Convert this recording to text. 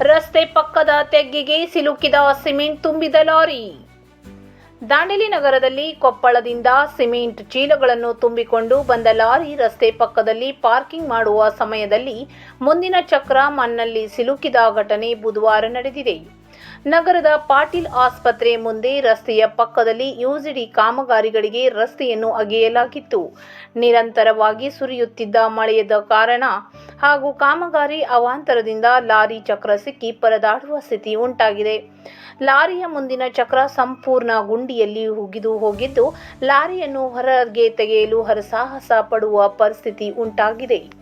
ರಸ್ತೆ ಪಕ್ಕದ ತೆಗ್ಗಿಗೆ ಸಿಲುಕಿದ ಸಿಮೆಂಟ್ ತುಂಬಿದ ಲಾರಿ. ದಾಂಡೇಲಿ ನಗರದಲ್ಲಿ ಕೊಪ್ಪಳದಿಂದ ಸಿಮೆಂಟ್ ಚೀಲಗಳನ್ನು ತುಂಬಿಕೊಂಡು ಬಂದ ಲಾರಿ ರಸ್ತೆ ಪಕ್ಕದಲ್ಲಿ ಪಾರ್ಕಿಂಗ್ ಮಾಡುವ ಸಮಯದಲ್ಲಿ ಮುಂದಿನ ಚಕ್ರ ಮಣ್ಣಲ್ಲಿ ಸಿಲುಕಿದ ಘಟನೆ ಬುಧವಾರ ನಡೆದಿದೆ. ನಗರದ ಪಾಟೀಲ್ ಆಸ್ಪತ್ರೆ ಮುಂದೆ ರಸ್ತೆಯ ಪಕ್ಕದಲ್ಲಿ ಯುಜಿಡಿ ಕಾಮಗಾರಿಗಳಿಗೆ ರಸ್ತೆಯನ್ನು ಅಗೆಯಲಾಗಿತ್ತು. ನಿರಂತರವಾಗಿ ಸುರಿಯುತ್ತಿದ್ದ ಮಳೆಯದ ಕಾರಣ ಹಾಗೂ ಕಾಮಗಾರಿ ಅವಾಂತರದಿಂದ ಲಾರಿ ಚಕ್ರ ಸಿಕ್ಕಿ ಪರದಾಡುವ ಸ್ಥಿತಿ ಉಂಟಾಗಿದೆ. ಲಾರಿಯ ಮುಂದಿನ ಚಕ್ರ ಸಂಪೂರ್ಣ ಗುಂಡಿಯಲ್ಲಿ ಹುಗಿದು ಹೋಗಿದ್ದು, ಲಾರಿಯನ್ನು ಹೊರಗೆ ತೆಗೆಯಲು ಹರಸಾಹಸ ಪಡುವ ಪರಿಸ್ಥಿತಿ ಉಂಟಾಗಿದೆ.